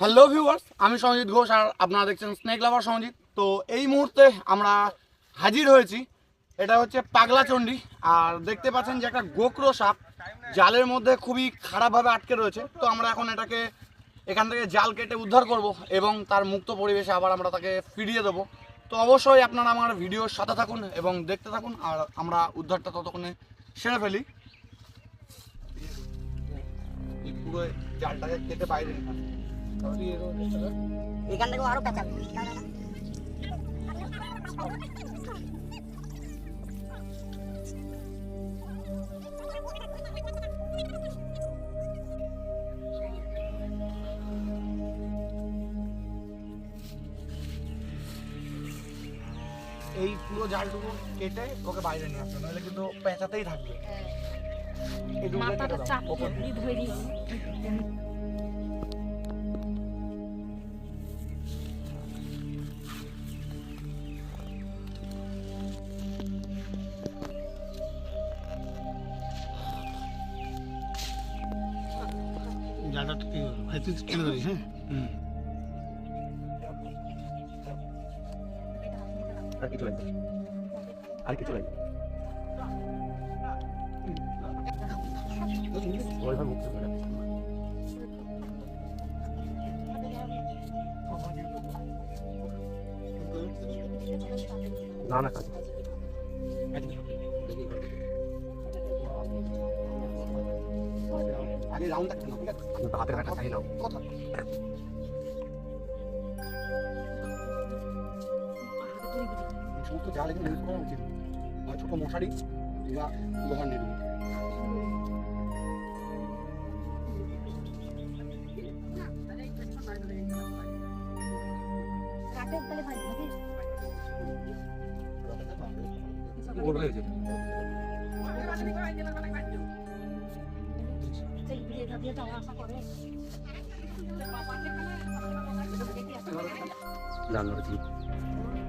Hello viewers আমি সঞ্জিত ঘোষ আর আপনারা দেখছেন স্নেক লাভার সঞ্জিত। তো এই মুহূর্তে আমরা হাজির হয়েছি। এটা হচ্ছে পাগলা পাগলাচণ্ডী। আর দেখতে পাচ্ছেন যে একটা গোকরো সাপ জালের মধ্যে খুবই খারাপভাবে আটকে রয়েছে। তো আমরা এখন এটাকে এখান থেকে জাল কেটে উদ্ধার করব এবং তার মুক্ত পরিবেশে আবার আমরা তাকে ফিরিয়ে দেবো। তো অবশ্যই আপনারা আমার ভিডিওর সাথে থাকুন এবং দেখতে থাকুন আর আমরা উদ্ধারটা ততক্ষণে সেরে ফেলি। পুরো জালটাকে কেটে বাইরে আসি। এখান থেকে আরও পেঁচাবে এই পুরো জালটুকু কেটে ওকে বাইরে নিয়ে আসবে নাহলে কিন্তু পেঁচাতেই থাকবে। মাথাটা চাপ ওপর দিয়ে জালটা কি ভাই তুই টেনে ধরিস হ্যাঁ? আর কিছু লাগবে? আর কিছু লাগবে? ওইভাবে মুক্ত করে না না কাজ। হাতের কাটা চাই নাও সমস্ত জাল এগুলো ইউজ করা উচিত আর ছোট মশারি বা লোহার নেট কাঠের তালে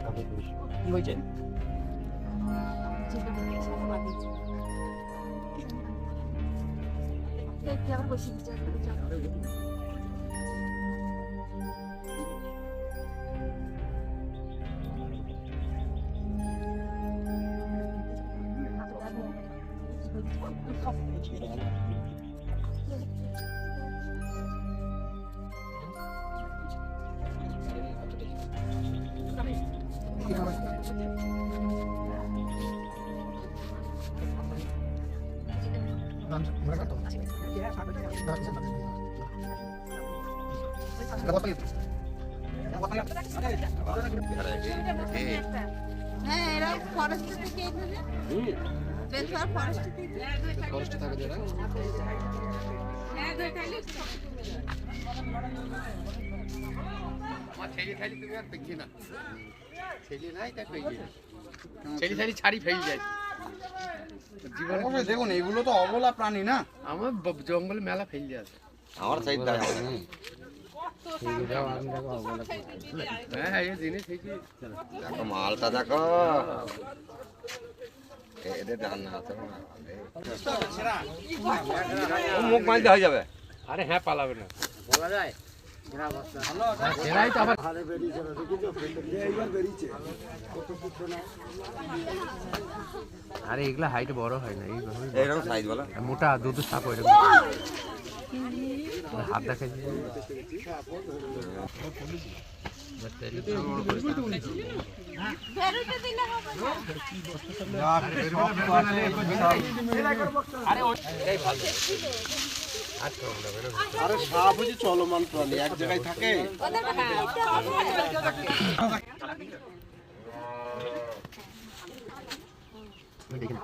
ভাই গোল হয়ে এরা ফরেস্ট থেকে থেকে কষ্ট থাকে যারা ছেলে ছেলে ছাড়ি ফেল যায়। জীবনে অবশ্যই দেখুন এগুলো তো অবলা প্রাণী না? আমার ব- জঙ্গলে মেলা ফেল যায় আমার সাইড দাঁড়া হ্যাঁ হ্যাঁ এই জিনিস এই যে দেখো মালটা দেখো। এদের রান্না আছে ও মুখ মাইতে হয়ে যাবে। আরে হ্যাঁ পালাবে না। বলা যায়? সেরাই তো আবার আরে এগুলা হাইট বড় হয় না এইরকম সাইজ বলো। মোটা দুধ সাপ ওই হাত দেখা আরে সাপ হচ্ছে চলমান প্রাণী এক জায়গায় থাকে? ওদেরকে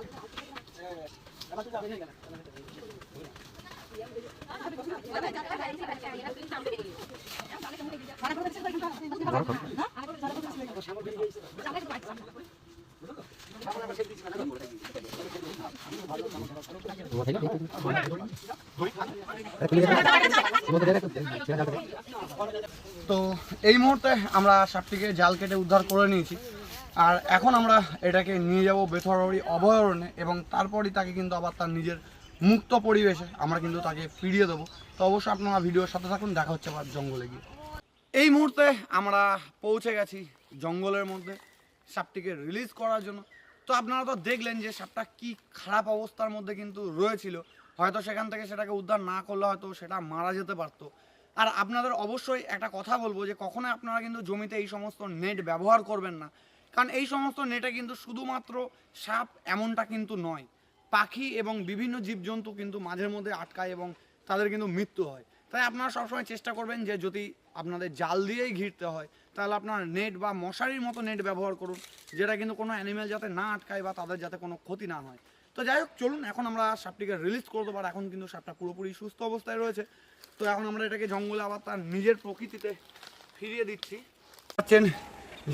তো এই মুহূর্তে আমরা সাপটিকে জাল কেটে উদ্ধার করে নিয়েছি। আর এখন আমরা এটাকে নিয়ে যাব বেথরবাড়ি অভয়ারণ্যে এবং তারপরই তাকে কিন্তু আবার তার নিজের মুক্ত পরিবেশে আমরা কিন্তু তাকে ফিরিয়ে দেবো। তো অবশ্যই আপনারা ভিডিওর সাথে থাকুন, দেখা হচ্ছে আবার জঙ্গলে গিয়ে। এই মুহূর্তে আমরা পৌঁছে গেছি জঙ্গলের মধ্যে সাপটিকে রিলিজ করার জন্য। তো আপনারা তো দেখলেন যে সাপটা কি খারাপ অবস্থার মধ্যে কিন্তু রয়েছিল। হয়তো সেখান থেকে সেটাকে উদ্ধার না করলে হয়তো সেটা মারা যেতে পারতো। আর আপনাদের অবশ্যই একটা কথা বলব যে কখনোই আপনারা কিন্তু জমিতে এই সমস্ত নেট ব্যবহার করবেন না। কারণ এই সমস্ত নেটে কিন্তু শুধুমাত্র সাপ এমনটা কিন্তু নয়, পাখি এবং বিভিন্ন জীবজন্তু কিন্তু মাঝের মধ্যে আটকায় এবং তাদের কিন্তু মৃত্যু হয়। তাই আপনারা সবসময় চেষ্টা করবেন যে যদি আপনাদের জাল দিয়েই ঘিরতে হয়, তাহলে আপনার নেট বা মশারির মতো নেট ব্যবহার করুন, যেটা কিন্তু কোনো অ্যানিমেল যাতে না আটকায় বা তাদের যাতে কোনো ক্ষতি না হয়। তো যাই হোক, চলুন, এখন আমরা সাপটিকে রিলিজ করতে পারি এখন কিন্তু সাপটা পুরোপুরি সুস্থ অবস্থায় রয়েছে। তো এখন আমরা এটাকে জঙ্গলে আবার তার নিজের প্রকৃতিতে ফিরিয়ে দিচ্ছি। পাচ্ছেন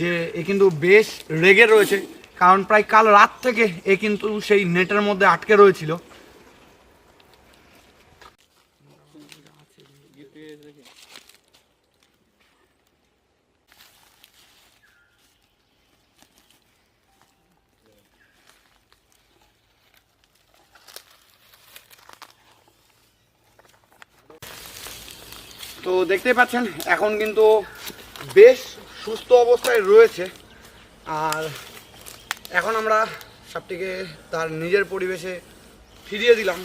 যে এ কিন্তু বেশ রেগে রয়েছে, কারণ প্রায় কাল রাত থেকে এ কিন্তু সেই নেটের মধ্যে আটকে রয়েছিল। তো দেখতে পাচ্ছেন, এখন কিন্তু বেশ সুস্থ অবস্থায় রয়েছে। আর এখন আমরা সবটিকে তার নিজের পরিবেশে ফিরিয়ে দিলাম।